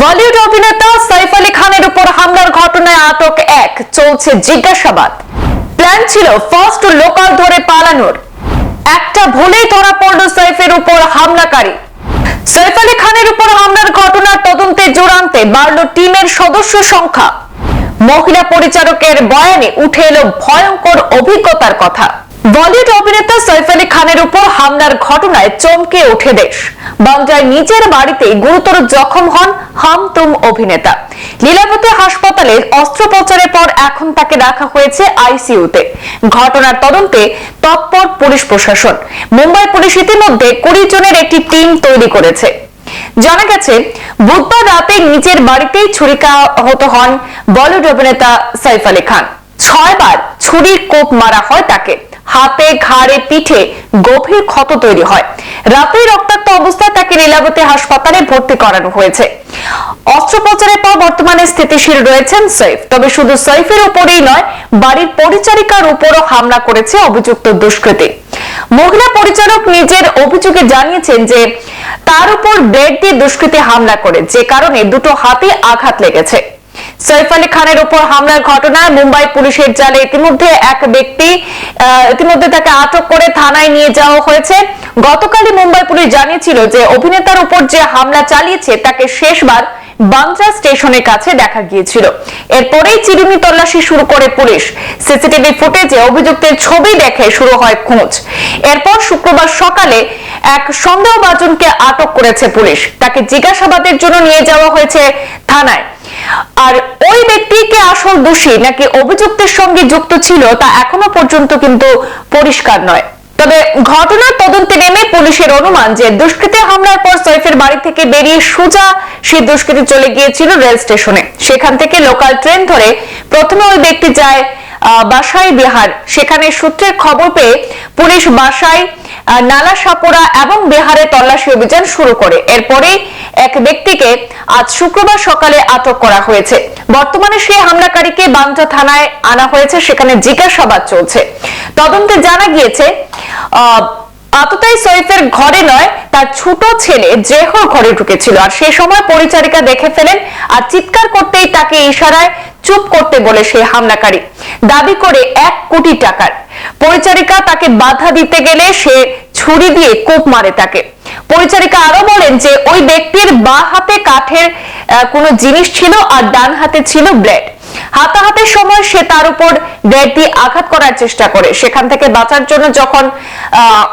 বলিউড অভিনেতা সাইফ আলী খানের উপর হামলার ঘটনায় আটক এক, চলছে জিজ্ঞাসাবাদ। প্ল্যান ছিল ফার্স্ট লোকাল ধরে পালানোর। একটা ভুলেই ধরা পড়ল সাইফের উপর হামলাকারী। সাইফ আলী খানের উপর হামলার ঘটনার তদন্তে জোরান্তে বাড়ল টিমের সদস্য সংখ্যা। মহিলা পরিচারকের বয়ানে উঠে এলো ভয়ঙ্কর অভিজ্ঞতার কথা। বলিউড অভিনেতা সৈফ আলী খানের উপর হামলার ঘটনায় চমকে ওঠে দেশ। বান্দ্রায় নিজের বাড়িতে গুরুতর জখম হন হাম তুম অভিনেতা। লীলাবতী হাসপাতালে অস্ত্রোপচারের পর এখন তাকে রাখা হয়েছে আইসিইউতে। ঘটনার তদন্তে তৎপর পুলিশ প্রশাসন। মুম্বাই পুলিশ ইতিমধ্যে কুড়ি জনের একটি টিম তৈরি করেছে। জানা গেছে, বুধবার রাতে নিজের বাড়িতেই ছুরিকা ছুরিকাহত হন বলিউড অভিনেতা সাইফ আলী খান। ছয়বার ছুরির কোপ মারা হয় তাকে। হাতে, ঘাড়ে, পিঠে গভীর ক্ষত তৈরি হয়। রাতেই রক্তাক্ত অবস্থায় তাকে লীলাবতী হাসপাতালে ভর্তি করানো হয়েছে। অস্ত্রোপচারের পর বর্তমানে স্থিতিশীল রয়েছেন সৈফ, তবে শুধু সৈফের উপরেই নয়, বাড়ির পরিচারিকার উপরও হামলা করেছে অভিযুক্ত দুষ্কৃতী। মহিলা পরিচারক নিজের অভিযোগে জানিয়েছেন যে, তার উপর ব্লেড দিয়ে দুষ্কৃতী হামলা করে, যে কারণে দুটো হাতে আঘাত লেগেছে। সৈফ আলী খানের উপর হামলার ঘটনায় মুম্বাই পুলিশের জালে ইতিমধ্যে এক ব্যক্তি ইতিমধ্যে তাকে আটক করে থানায় নিয়ে যাওয়া হয়েছে। গতকালই মুম্বাই পুলিশ জানিয়েছিল যে অভিনেতার উপর যে হামলা চালিয়েছে, তাকে শেষবার বান্দ্রা স্টেশনের কাছে দেখা গিয়েছিল। এরপরেই চিরুনি তল্লাশি শুরু করে পুলিশ। সিসিটিভি ফুটেজে অভিযুক্তের ছবি দেখে শুরু হয় খোঁজ। এরপর শুক্রবার সকালে এক সন্দেহভাজনকে আটক করেছে পুলিশ। তাকে জিজ্ঞাসাবাদের জন্য নিয়ে যাওয়া হয়েছে থানায়। আর ওই ব্যক্তিকে আসল দোষী নাকি অভিযুক্তের সঙ্গে যুক্ত ছিল তা এখনও পর্যন্ত কিন্তু পরিষ্কার নয়। তবে ঘটনার তদন্তে নেমে পুলিশের অনুমান যে দুষ্কৃতী হামলার পর সৈফের বাড়ি থেকে বেরিয়ে সোজা সে দুষ্কৃতী চলে গিয়েছিল রেল স্টেশনে। সেখান থেকে লোকাল ট্রেন ধরে প্রথমে ওই ব্যক্তি যায় বাসাই বিহার। সেখানে সূত্রের খবর পেয়ে পুলিশ বাসায় নালা সাপোরা এবং বিহারে তল্লাশি অভিযান শুরু করে। এরপরে এক ব্যক্তিকে আজ শুক্রবার সকালে আটক করা হয়েছে। বর্তমানে সেই হামলাকারীকে বান্দ্রা থানায় আনা হয়েছে, সেখানে জিজ্ঞাসাবাদ চলছে। তদন্তে জানা গিয়েছে আততাই সৈফের ঘরে নয়, তার ছোট ছেলে জেহর ঘরে ঢুকেছিল। আর সে সময় পরিচারিকা দেখে ফেলেন, আর চিৎকার করতেই তাকে ইশারায় চুপ করতে বলে সেই হামলাকারী। দাবি করে এক কোটি টাকার। পরিচারিকা তাকে বাধা দিতে গেলে সে ছুরি দিয়ে কোপ মারে তাকে। পরিচারিকা আরও বলেন যে ওই ব্যক্তির বা হাতে কাঠের কোনো জিনিস ছিল আর ডান হাতে ছিল ব্লেড। হাতাহাতের সময় সে তার উপর ব্লেড দিয়ে আঘাত করার চেষ্টা করে। সেখান থেকে বাঁচার জন্য যখন আহ,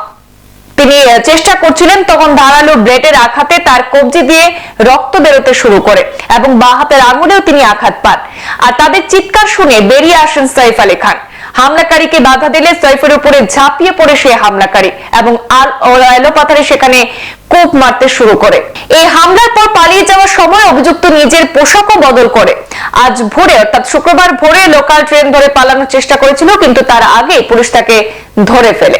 তিনি চেষ্টা করছিলেন তখন ধারালো ব্লেডের আঘাতে তার কবজি দিয়ে রক্ত বেরোতে শুরু করে এবং বাঁ হাতের আঙুলেও তিনি আঘাত পান। আর তাদের চিৎকার শুনে বেরিয়ে আসেন সাইফ আলী খান। হামলাকারীকে বাধা দিলে সাইফের উপরে ঝাঁপিয়ে পড়ে সে হামলাকারী এবং আর এলোপাথারে সেখানে কোপ মারতে শুরু করে। এই হামলার পর পালিয়ে যাওয়ার সময় অভিযুক্ত নিজের পোশাকও বদল করে। আজ ভোরে, অর্থাৎ শুক্রবার ভোরে লোকাল ট্রেন ধরে পালানোর চেষ্টা করেছিল, কিন্তু তার আগে পুলিশ তাকে ধরে ফেলে।